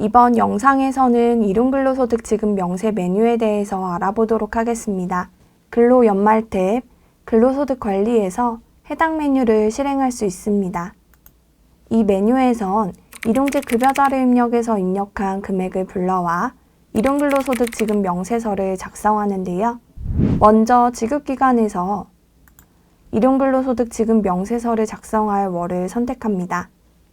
이번 영상에서는 이론근로소득 지급 명세 메뉴에 대해서 알아보도록 하겠습니다. 근로 연말 탭 근로소득 관리에서 해당 메뉴를 실행할 수 있습니다. 이 메뉴에선 일용직 급여자료 입력에서 입력한 금액을 불러와 일용근로소득 지급 명세서를 작성하는데요. 먼저 지급기간에서 일용근로소득 지급 명세서를 작성할 월을 선택합니다.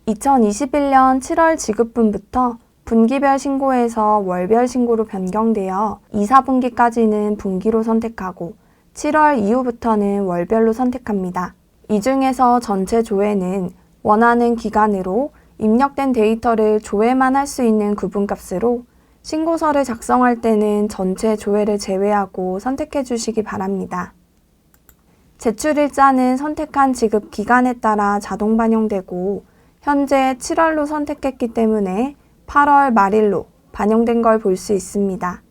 2021년 7월 지급분부터 분기별 신고에서 월별 신고로 변경되어 2, 4분기까지는 분기로 선택하고 7월 이후부터는 월별로 선택합니다. 이 중에서 전체 조회는 원하는 기간으로 입력된 데이터를 조회만 할 수 있는 구분값으로 신고서를 작성할 때는 전체 조회를 제외하고 선택해 주시기 바랍니다. 제출일자는 선택한 지급 기간에 따라 자동 반영되고 현재 7월로 선택했기 때문에 8월 말일로 반영된 걸 볼 수 있습니다.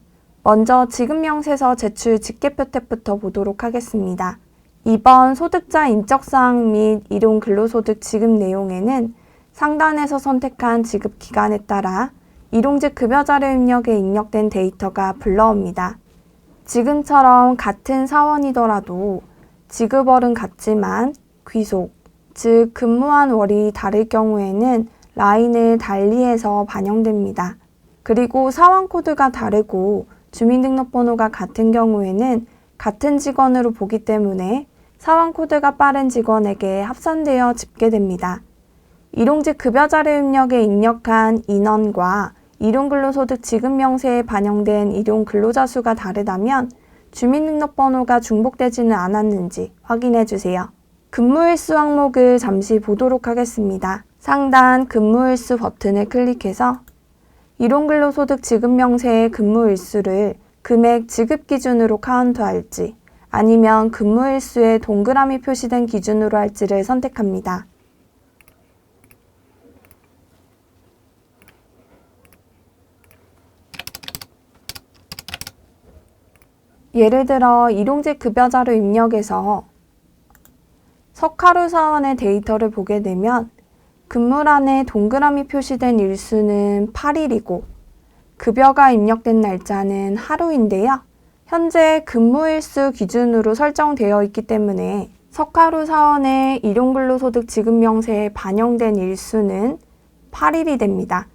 먼저 지급명세서 제출 직계표 탭부터 보도록 하겠습니다. 이번 소득자 인적사항 및 일용 근로소득 지급 내용에는 상단에서 선택한 지급 기간에 따라 일용직 급여 자료 입력에 입력된 데이터가 불러옵니다. 지금처럼 같은 사원이더라도 지급월은 같지만 귀속, 즉 근무한 월이 다를 경우에는 라인을 달리해서 반영됩니다. 그리고 사원 코드가 다르고 주민등록번호가 같은 경우에는 같은 직원으로 보기 때문에 사원 코드가 빠른 직원에게 합산되어 집계됩니다. 일용직 급여 자료 입력에 입력한 인원과 일용 근로소득 지급 명세에 반영된 일용 근로자 수가 다르다면 주민등록번호가 중복되지는 않았는지 확인해 주세요. 근무일수 항목을 잠시 보도록 하겠습니다. 상단 근무일수 버튼을 클릭해서 일용근로소득 지급명세의 근무일수를 금액 지급 기준으로 카운트할지 아니면 근무일수에 동그라미 표시된 기준으로 할지를 선택합니다. 예를 들어 일용직 급여자료 입력에서 석하루 사원의 데이터를 보게 되면 근무란에 동그라미 표시된 일수는 8일이고 급여가 입력된 날짜는 하루인데요. 현재 근무일수 기준으로 설정되어 있기 때문에 석하루 사원의 일용근로소득 지급명세에 반영된 일수는 8일이 됩니다.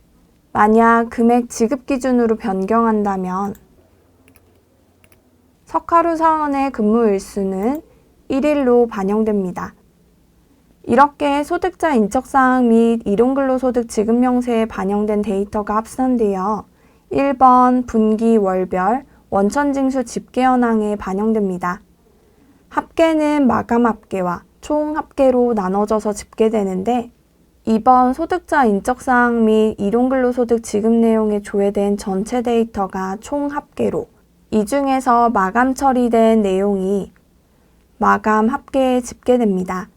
만약 금액 지급 기준으로 변경한다면 석하루 사원의 근무 일수는 1일로 반영됩니다. 이렇게 소득자 인적사항 및 일용근로소득 지급명세에 반영된 데이터가 합산되어 1번 분기 월별 원천징수 집계현황에 반영됩니다. 합계는 마감 합계와 총 합계로 나눠져서 집계되는데 2번 소득자 인적사항 및 일용근로소득 지급 내용에 조회된 전체 데이터가 총 합계로 이 중에서 마감 처리된 내용이 마감 합계에 집계됩니다.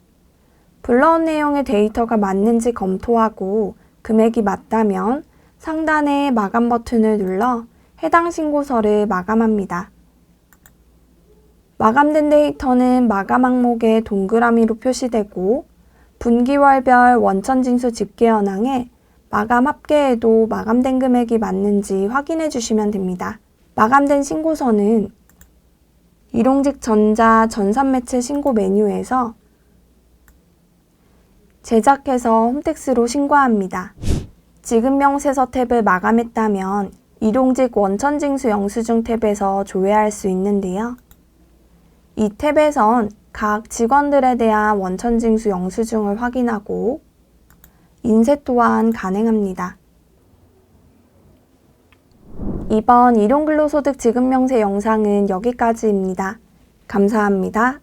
불러온 내용의 데이터가 맞는지 검토하고 금액이 맞다면 상단의 마감 버튼을 눌러 해당 신고서를 마감합니다. 마감된 데이터는 마감 항목에 동그라미로 표시되고 분기월별 원천징수 집계 현황에 마감 합계에도 마감된 금액이 맞는지 확인해 주시면 됩니다. 마감된 신고서는 일용직 전자 전산매체 신고 메뉴에서 제작해서 홈택스로 신고합니다. 지급명세서 탭을 마감했다면 일용직 원천징수 영수증 탭에서 조회할 수 있는데요. 이 탭에선 각 직원들에 대한 원천징수 영수증을 확인하고 인쇄 또한 가능합니다. 이번 일용근로소득 지급명세 영상은 여기까지입니다. 감사합니다.